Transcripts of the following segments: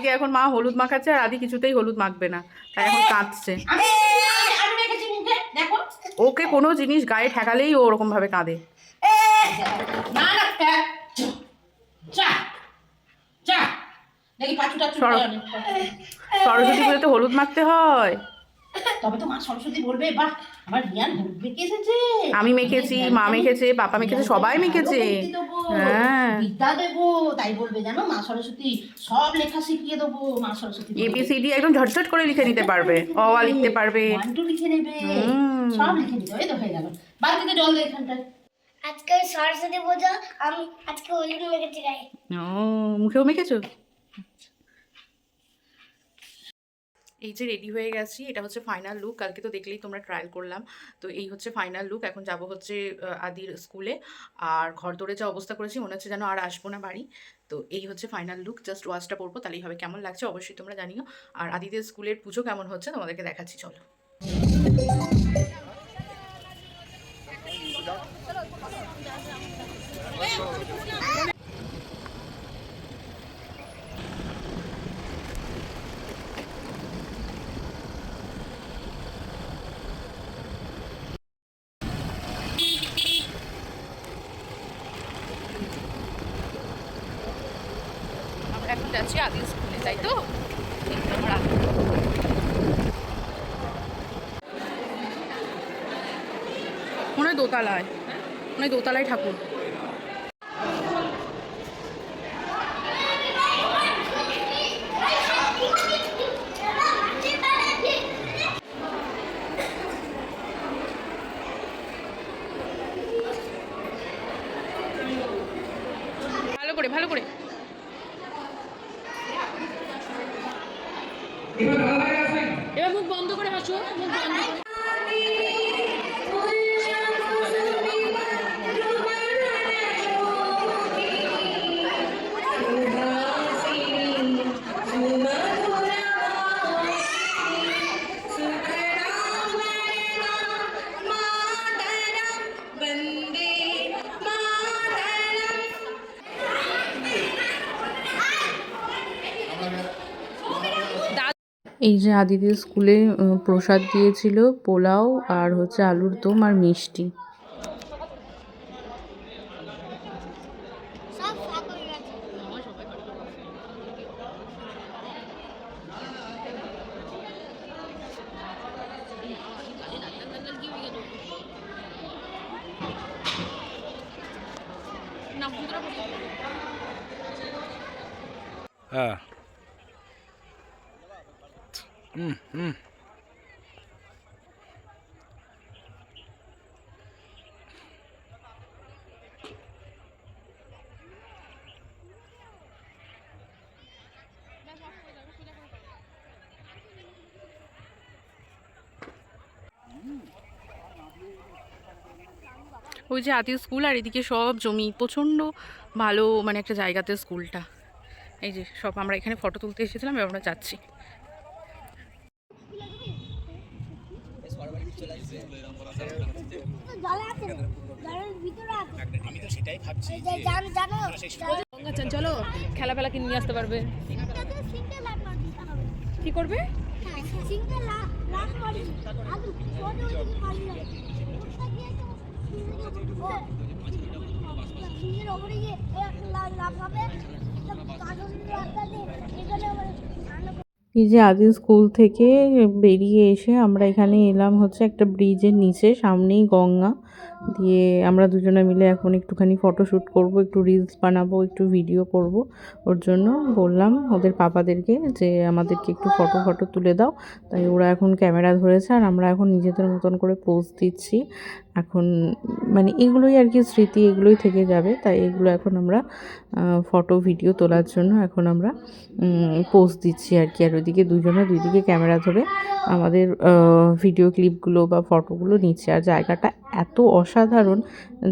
আদিকে এখন মা হলুদ মাখাচ্ছে আর আদি কিছুতেই হলুদ মাখবে না। তাই এখন কাঁদছে। ওকে কোনো জিনিস গায়ে ঠেকালেই ও ওরকম ভাবে কাঁদে। সরস্বতী পুজোতে হলুদ মাখতে হয়। তবে তো মা সরস্বতী বলবে বাহ। আমি মেখেছি মা মেখেছে পাপা মেখেছে সবাই মেখেছে। হ্যাঁ। বিদ্যা দেবো তাই বলবে জানো মা সরস্বতী সব লেখা শিখিয়ে দেবো মা সরস্বতী এবিসিডি একদম ঝটঝট করে লিখে নিতে পারবে অ আ লিখতে পারবে। লিখে নেবে সব লিখে নিতে তো হয়ে গেল। জল দে এখানটায়। আজকে সরস্বতী পুজো আমি আজকে হলুদ মেখেছি গায়ে ও মুখেও মেখেছো? এই যে রেডি হয়ে গেছি, এটা হচ্ছে ফাইনাল লুক কালকে তো দেখলেই তোমরা ট্রায়াল করলাম। তো এই হচ্ছে ফাইনাল লুক এখন যাব হচ্ছে আদির স্কুলে আর ঘর দৌড়ে যা অবস্থা করেছি, মনে হচ্ছে যেন আর আসব না বাড়ি। তো এই হচ্ছে ফাইনাল লুক জাস্ট ওয়াশটা পরবো, তাহলেই হবে। কেমন লাগছে অবশ্যই তোমরা জানিও। আর আদিদের স্কুলের পুজো কেমন হচ্ছে, তোমাদেরকে দেখাচ্ছি, চলো। আমরা আছে আদির স্কুলে তাই তো আমরা মনে হয় দোতলায় মনে হয় দোতলায় ঠাকুর ভালো করে ভালো করে এবার মুখ বন্ধ করে হাসো মুখ বন্ধ করে। এই যে আদিদের স্কুলে প্রসাদ দিয়েছিল পোলাও আর হচ্ছে আলুর দম আর মিষ্টি। হয়ে হ্যাঁ। হুম হুম ওই যে আদির স্কুল আর এদিকে সব জমি, প্রচণ্ড ভালো মানে একটা জায়গাতে স্কুলটা। এই যে সব আমরা এখানে ফটো তুলতে এসেছিলাম আমরা যাচ্ছি জলে আছে জলের ভিতরে আছে আমি তো সেটাই ভাবছি জানো জানো আচ্ছা চলো। খেলা ফেলা কিনে নিয়ে আসতে পারবে। কি করবে? লাভ হবে কাগজ এখানে এই যে আদি স্কুল থেকে বেরিয়ে এসে আমরা এখানে এলাম হচ্ছে একটা ব্রিজের নিচে, সামনেই গঙ্গা। দিয়ে আমরা দুজনে মিলে এখন একটুখানি ফটোশ্যুট করব, একটু রিলস বানাবো, একটু ভিডিও করব। ওর জন্য বললাম ওদের পাপাদেরকে যে আমাদেরকে একটু ফটো ফটো তুলে দাও। তাই ওরা এখন ক্যামেরা ধরেছে আর আমরা এখন নিজেদের মতন করে পোজ দিচ্ছি। এখন মানে এগুলোই আর কি স্মৃতি, এগুলোই থেকে যাবে। তাই এগুলো এখন আমরা ফটো ভিডিও তোলার জন্য এখন আমরা পোজ দিচ্ছি আর কি। আর ওইদিকে দুজনে দুই দিকে ক্যামেরা ধরে আমাদের ভিডিও ক্লিপগুলো বা ফটোগুলো নিচ্ছে। আর জায়গাটা এত অসাধারণ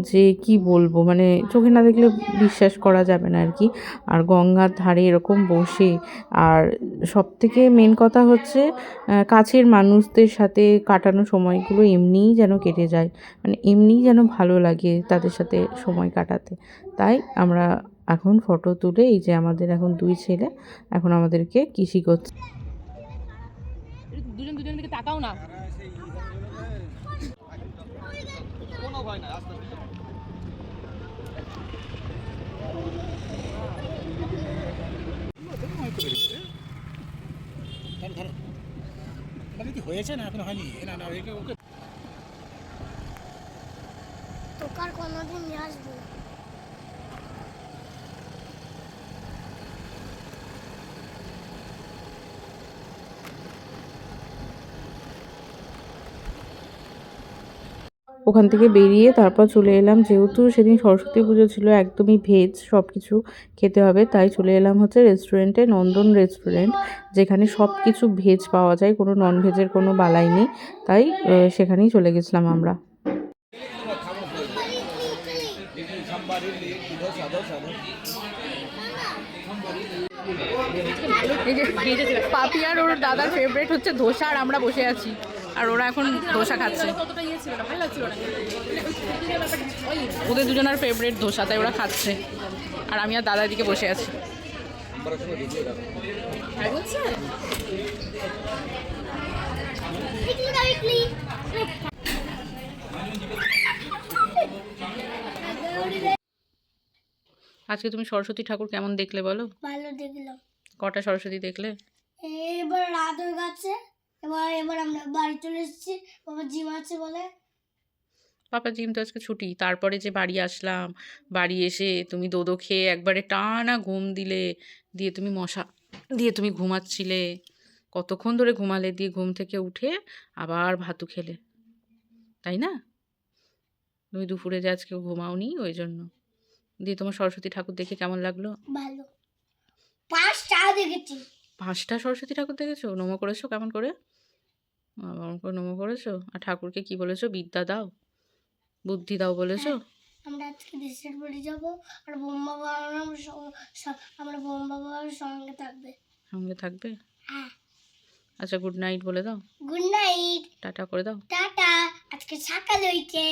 যে কি বলব মানে চোখে না দেখলে বিশ্বাস করা যাবে না আর কি। আর গঙ্গার ধারে এরকম বসে, আর সব থেকে মেন কথা হচ্ছে কাছের মানুষদের সাথে কাটানো সময়গুলো এমনিই যেন কেটে যায় মানে এমনিই যেন ভালো লাগে তাদের সাথে সময় কাটাতে। তাই আমরা এখন ফটো তুলে, এই যে আমাদের এখন দুই ছেলে, এখন আমাদেরকে কৃষি করছে দুজন দিকে তাকাও না। হয়েছে না এখন হয়নি? না না ওকে তোকার কোনোদিন নিয়ে আসব। ওখান থেকে বেরিয়ে তারপর চলে এলাম। যেহেতু সেদিন সরস্বতী পুজো ছিল, একদমই ভেজ সব কিছু খেতে হবে, তাই চলে এলাম হচ্ছে রেস্টুরেন্টে, নন্দন রেস্টুরেন্ট, যেখানে সব কিছু ভেজ পাওয়া যায়, কোনো নন ভেজের কোনো বালাই নেই, তাই সেখানেই চলে গেছিলাম আমরা। এই যে পাপি আর ওর দাদার ফেভারিট হচ্ছে ধোসা, আর আমরা বসে আছি। আর ওরা এখন ধোসা খাচ্ছে। ওদের দুজনের ফেভারিট ধোসা তাই ওরা খাচ্ছে। আর আমি আর দাদার দিকে বসে আছি? আজকে তুমি সরস্বতী ঠাকুর কেমন দেখলে বলো? ভালো দেখলাম। কটা সরস্বতী দেখলে? এবার হয়ে গেছে এবার এবার আমরা বাড়ি চলে এসেছি। বাবা জিম আছে বলে। পাপা জিম তো আজকে ছুটি। তারপরে যে বাড়ি আসলাম বাড়ি এসে তুমি দোদো খেয়ে একবারে টানা ঘুম দিলে দিয়ে তুমি মশা দিয়ে তুমি ঘুমাচ্ছিলে। কতক্ষণ ধরে ঘুমালে? দিয়ে ঘুম থেকে উঠে আবার ভাতু খেলে। তাই না? তুমি দুপুরে যে আজকে ঘুমাওনি ওই জন্য। দিয়ে তোমার সরস্বতী ঠাকুর দেখে কেমন লাগল? ভালো। পাঁচটা দেখেছি। পাঁচটা সরস্বতী ঠাকুর দেখেছ? নমো করেছ কেমন করে? কেমন করে নমো করেছ? আর ঠাকুরকে কি বলেছ? বিদ্যা দাও। বুদ্ধি দাও বলেছ? আমরা আজকে দেশের বাড়ি যাব আর বোম্বা বাবা আমরা বোম্বা বাবার সঙ্গে থাকবে। সঙ্গে থাকবে? হ্যাঁ। আচ্ছা গুড নাইট বলে দাও। গুড নাইট টাটা করে দাও। টাটা। আজকে সকাল হইছে।